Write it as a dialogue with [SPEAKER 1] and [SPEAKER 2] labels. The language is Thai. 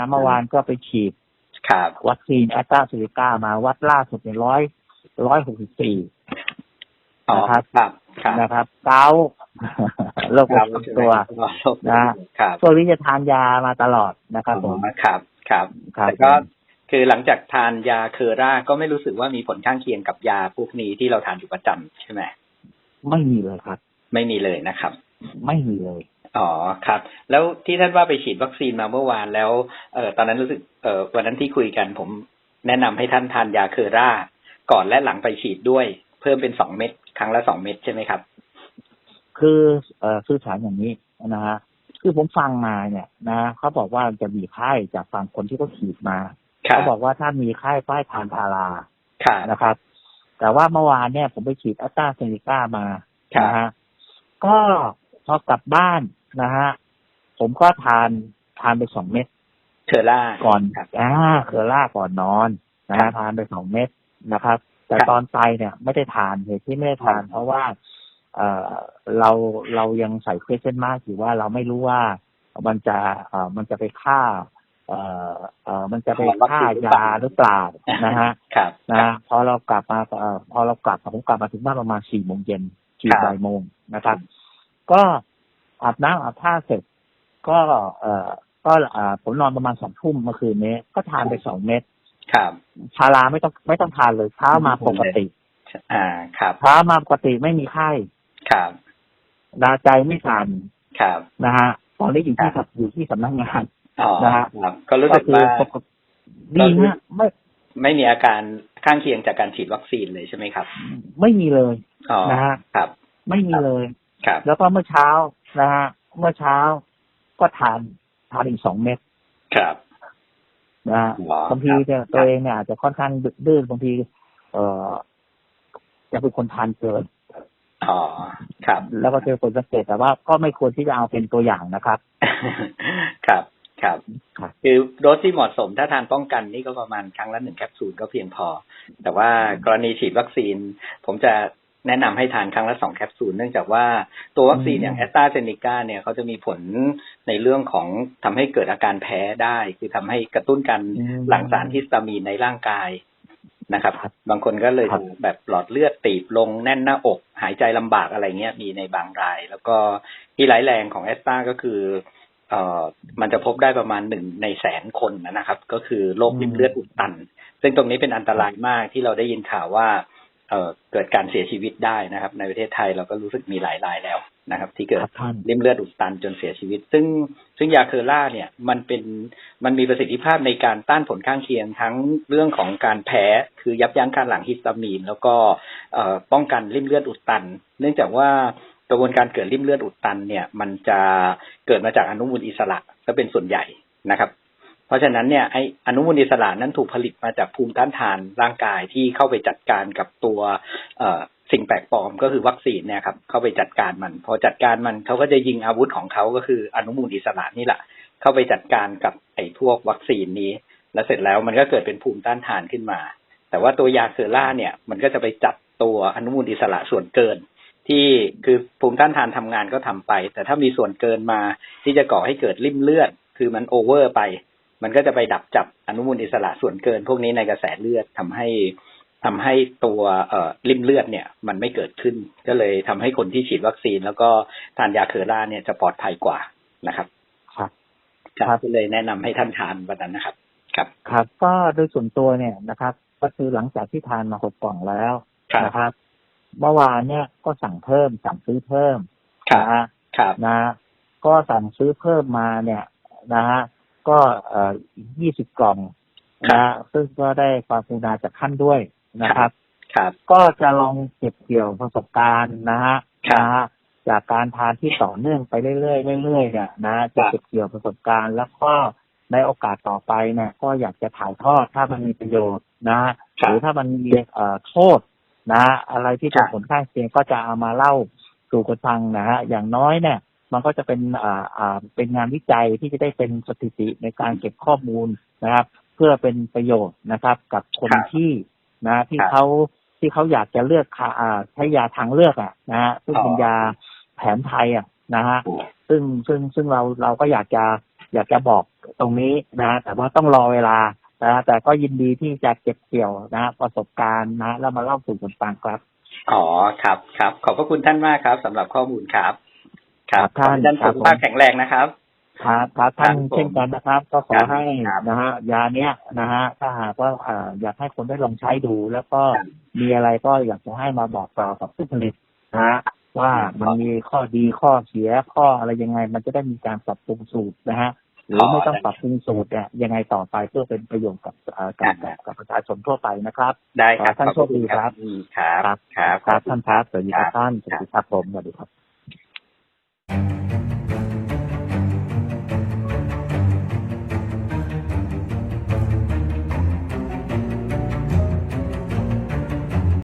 [SPEAKER 1] นะเมื่อวานก็ไปฉีด
[SPEAKER 2] ครับ
[SPEAKER 1] วัคซีนแอสตราเซเนกามาวัดล่าสุดในร้อยร้อยหกสิบสี่
[SPEAKER 2] อ๋อ
[SPEAKER 1] นะครับ
[SPEAKER 2] ครับครับ
[SPEAKER 1] นะครับเกาต์โรคประจำตัวนะ
[SPEAKER 2] ครับ
[SPEAKER 1] ช่วงนี้จะทานยามาตลอดนะครับผม
[SPEAKER 2] อ๋อครับครับ
[SPEAKER 1] ครับ
[SPEAKER 2] แต่ก็คือหลังจากทานยาเคอร่าก็ไม่รู้สึกว่ามีผลข้างเคียงกับยาพวกนี้ที่เราทานอยู่ประจำใช่ไหม
[SPEAKER 1] ไม่มีเลยครับ
[SPEAKER 2] ไม่มีเลยนะครับ
[SPEAKER 1] ไม่มีเลย
[SPEAKER 2] อ๋อครับ แล้วที่ท่านว่าไปฉีดวัคซีนมาเมื่อวานแล้วเอ่อตอนนั้นรู้สึกเอ่อวันนั้นที่คุยกัน ผมแนะนำให้ท่านทานยาเคอร่า ก่อนและหลังไปฉีดด้วย เพิ่มเป็นสองเม็ดครั้งละสองเม็ดใช่ไหมครับ
[SPEAKER 1] คือเอ่อสื่อสารอย่างนี้นะฮะคือผมฟังมาเนี่ยนะเขาบอกว่าจะมีไข้จากฝั่งคนที่เขาฉีดมา
[SPEAKER 2] ครั
[SPEAKER 1] เขา
[SPEAKER 2] บ
[SPEAKER 1] บอกว่าถ้ามีไข้ก็ให้ทานพารา
[SPEAKER 2] ครับ
[SPEAKER 1] นะครับ แต่ว่าเมื่อวานเนี่ยผมไปฉีดแอสตราเซเนกามา
[SPEAKER 2] ครับ
[SPEAKER 1] นะฮะก็พอกลับบ้าน นะฮะผมก็ทานทานไปสองเม็ด
[SPEAKER 2] เคอร่า
[SPEAKER 1] ก่อน
[SPEAKER 2] ครับ
[SPEAKER 1] อ่าเคอร่าก่อนนอนนะ
[SPEAKER 2] ครั
[SPEAKER 1] ฮะ
[SPEAKER 2] บ
[SPEAKER 1] ทานไปสองเม็ดนะครับ แต่
[SPEAKER 2] ครับ
[SPEAKER 1] ตอนไปเนี่ยไม่ได้ทานเหตุที่ไม่ได้ทาน เพราะว่า เอ่อเราเรายังใส่เคสเส้นมากอยู่ว่าเราไม่รู้ว่ามันจะเอ่อมันจะไปฆ่าเอ่อเอ่อมันจะไปฆ่ายาหรือเปล่านะฮะ
[SPEAKER 2] ครับ
[SPEAKER 1] นะฮะพอเรากลับมาเอ่อพอเรากลับผมกลับมาถึงบ้านประมาณสี่โมงเย็นสี่
[SPEAKER 2] ครับ
[SPEAKER 1] บ่ายโมงนะครับ ก็ อาบน้ำอาบท่าเสร็จ ก็เอ่อก็อ่าผมนอนประมาณสองทุ่มเมื่อคืนนี้ ก็ทานไปสองเม็ด
[SPEAKER 2] ครับ
[SPEAKER 1] ชาลาไม่ต้องไม่ต้องทานเลยเช้ามาปกติ
[SPEAKER 2] อ่า ครับ
[SPEAKER 1] เช้ามาปกติไม่มีไข้
[SPEAKER 2] ครับ
[SPEAKER 1] ดาใจไม่สั่น
[SPEAKER 2] ครับ
[SPEAKER 1] นะฮะตอนนี้อยู่ที่อยู่ที่สำนักงาน
[SPEAKER 2] อ๋อ
[SPEAKER 1] นะฮะ
[SPEAKER 2] ครับก็รู้
[SPEAKER 1] ก็
[SPEAKER 2] สึก
[SPEAKER 1] คือ
[SPEAKER 2] ว่า
[SPEAKER 1] ปกติดีฮะไม่
[SPEAKER 2] ไม่มีอาการข้างเคียงจากการฉีดวัคซีนเลยใช่ไหมครับ
[SPEAKER 1] ไม่มีเลย
[SPEAKER 2] อ๋อ
[SPEAKER 1] นะฮะ
[SPEAKER 2] ครับ
[SPEAKER 1] ไม่มีเลย
[SPEAKER 2] ครับ
[SPEAKER 1] แล้วก็เมื่อเช้า นะฮะเมื่อเช้าก็ทานทานอีกสองเม็ด
[SPEAKER 2] ครับ
[SPEAKER 1] นะฮะ
[SPEAKER 2] อ๋อบา
[SPEAKER 1] งทีเนี่ยตัวเองเนี่ยอาจจะค่อนข้างดื้อบางที เอ่อจะเป็นคนทานเกิน
[SPEAKER 2] อ๋อครับ
[SPEAKER 1] แล้วก็เจอผลสังเกตแต่ว่าก็ไม่ควรที่จะเอาเป็นตัวอย่างนะครับ
[SPEAKER 2] ครับ ครับ
[SPEAKER 1] ครับ
[SPEAKER 2] คือโดสที่เหมาะสมถ้าทานป้องกันนี่ก็ประมาณครั้งละหนึ่งแคปซูลก็เพียงพอ แต่ว่ากรณีฉีดวัคซีน ผมจะ แนะนำให้ทานครั้งละสองแคปซูลเนื่องจากว่าตัววัคซีนอย่างแอสตราเซเนกาเนี่ยเขาจะมีผลในเรื่องของทำให้เกิดอาการแพ้ได้ คือทำให้กระตุ้นการ
[SPEAKER 1] อืม
[SPEAKER 2] หลั่งสารฮิสตามีนในร่างกายนะครับ
[SPEAKER 1] ครับ
[SPEAKER 2] บางคนก็เลย
[SPEAKER 1] ครับ
[SPEAKER 2] แบบหลอดเลือดตีบลงแน่นหน้าอก หายใจลำบากอะไรเงี้ยมีในบางราย แล้วก็ที่ร้ายแรงของแอสตราก็คือเอ่อมันจะพบได้ประมาณหนึ่งในแสนคนนะครับ ก็คือโรคริ่มเลือดอุดตัน ซึ่งตรงนี้เป็นอันตรายมากที่เราได้ยินข่าวว่า เอ่อเกิดการเสียชีวิตได้นะครับ ในประเทศไทยเราก็รู้สึกมีหลายรายแล้วนะครับ ที่เกิด
[SPEAKER 1] ครับท่าน
[SPEAKER 2] ริ่มเลือดอุดตันจนเสียชีวิต ซึ่งซึ่งยาเคอร่าเนี่ยมันเป็นมันมีประสิทธิภาพในการต้านผลข้างเคียงทั้งเรื่องของการแพ้คือยับยั้งการหลั่งฮิสตามีน แล้วก็เอ่อป้องกันริ่มเลือดอุดตัน เนื่องจากว่ากระบวนการเกิดริ่มเลือดอุดตันเนี่ย มันจะเกิดมาจากอนุมูลอิสระก็เป็นส่วนใหญ่นะครับ เพราะฉะนั้นเนี่ยไออนุมูลอิสระนั้นถูกผลิตมาจากภูมิต้านทานร่างกายที่เข้าไปจัดการกับตัวเสิ่งแปลกปลอมก็คือวัคซีนเนี่ยครับเข้าไปจัดการมัน พอจัดการมันเขาก็จะยิงอาวุธของเขาก็คืออนุมูลอิสระนี่แหละ เข้าไปจัดการกับไอ้พวกวัคซีนนี้ แล้วเสร็จแล้วมันก็เกิดเป็นภูมิต้านทานขึ้นมา แต่ว่าตัวยาเคอร่าเนี่ยมันก็จะไปจับตัวอนุมูลอิสระส่วนเกิน ที่คือภูมิต้านทานทำงานก็ทำไป แต่ถ้ามีส่วนเกินมาที่จะก่อให้เกิดริ่มเลือด คือมันโอเวอร์ไป มันก็จะไปดับจับอนุมูลอิสระส่วนเกิน พวกนี้ในกระแสเลือดทำให้ทำให้ตัวเอ่อริ่มเลือดเนี่ย มันไม่เกิดขึ้น ก็เลยทำให้คนที่ฉีดวัคซีน แล้วก็ทานยาเคอร่าเนี่ยจะปลอดภัยกว่านะครับ
[SPEAKER 1] ครับ
[SPEAKER 2] ครับ
[SPEAKER 1] ครับ
[SPEAKER 2] ก็เลยแนะนำให้ท่านทานวันนั้นนะครับ ครับ
[SPEAKER 1] ครับ ก็โดยส่วนตัวเนี่ยนะครับ ก็คือหลังจากที่ทานมาหกกล่องแล้ว
[SPEAKER 2] ครับ
[SPEAKER 1] นะครับ เมื่อวานเนี่ยก็สั่งเพิ่มสั่งซื้อเพิ่ม
[SPEAKER 2] ครับ
[SPEAKER 1] นะฮะ
[SPEAKER 2] ครับ
[SPEAKER 1] นะฮะก็สั่งซื้อเพิ่มมาเนี่ยนะฮะ ก็เอ่อยี่สิบกล่องนะฮะซึ่งก็ได้ความกรุณาจากท่านด้วยนะครับ
[SPEAKER 2] ครับ
[SPEAKER 1] ก็จะลองเก็บเกี่ยวประสบการณ์นะฮะ
[SPEAKER 2] ครับ
[SPEAKER 1] นะฮะจากการทานที่ต่อเนื่องไปเรื่อยๆเรื่อยๆเนี่ยนะจะเก็บเกี่ยวประสบการณ์แล้วก็ในโอกาสต่อไปเนี่ยก็อยากจะถ่ายทอดถ้ามันมีประโยชน์นะฮะ
[SPEAKER 2] ครั
[SPEAKER 1] ห
[SPEAKER 2] บ
[SPEAKER 1] รือถ้ามันมีเอ่อโทษนะฮะอะไรที่เป็น
[SPEAKER 2] ครับ
[SPEAKER 1] ผลข้างเคียงก็จะเอามาเล่าสู่กันฟังนะฮะอย่างน้อยเนี่ย มันก็จะเป็นอ่าอ่าเป็นงานวิจัยที่จะได้เป็นสถิติในการเก็บข้อมูลนะครับ เพื่อเป็นประโยชน์นะครับ กับคน
[SPEAKER 2] ครับ
[SPEAKER 1] ที่นะที่
[SPEAKER 2] ครับ
[SPEAKER 1] เขาที่เขาอยากจะเลือกคาอ่าใช้ยาทางเลือกอะนะฮะซึ่งเป็น
[SPEAKER 2] อ๋อ ยา
[SPEAKER 1] แผนไทยอะนะฮะ ซึ่งซึ่งซึ่งเราเราก็อยากจะอยากจะบอกตรงนี้นะฮะแต่ว่าต้องรอเวลานะฮะแต่ก็ยินดีที่จะเก็บเกี่ยวนะฮะประสบการณ์นะฮะแล้วมาเล่าสู่กันฟังครับ
[SPEAKER 2] อ๋อครับครับ ขอบพระคุณท่านมากครับสำหรับข้อมูลครับ ครับ
[SPEAKER 1] ครับ
[SPEAKER 2] ขอให้ท่าน
[SPEAKER 1] ครั
[SPEAKER 2] สุ
[SPEAKER 1] บ
[SPEAKER 2] ขภาพ
[SPEAKER 1] ผม
[SPEAKER 2] แข็งแรงนะครับ
[SPEAKER 1] ครับครับท่าน
[SPEAKER 2] ครับผม
[SPEAKER 1] เช่นกันนะครับ ก็ขอ
[SPEAKER 2] ครับ
[SPEAKER 1] ให้
[SPEAKER 2] ครับ
[SPEAKER 1] นะฮะยาเนี้ยนะฮะถ้าหากว่าเอ่ออยากให้คนได้ลองใช้ดู แล้วก็มีอะไรก็อยากจะให้มาบอกต่อกับผู้ผลิตนะฮะว่ามันมีข้อดีข้อเสียข้ออะไรยังไง มันจะได้มีการปรับปรุงสูตรนะฮะหรือไม่ต้องปรับปรุงสูตรเนี่ยยังไงต่อไปเพื่อเป็นประโยชน์กับเอ่อกับกับกับประชาชนทั่วไปนะครับ
[SPEAKER 2] ได้ครับ
[SPEAKER 1] ขอให้ท่าน
[SPEAKER 2] ขอบพะ
[SPEAKER 1] โชคดีครับ
[SPEAKER 2] อืมครับครับ
[SPEAKER 1] ครับท่านครับสวัสดีครับท่านสวัสดีครับผมสวัสดีครับ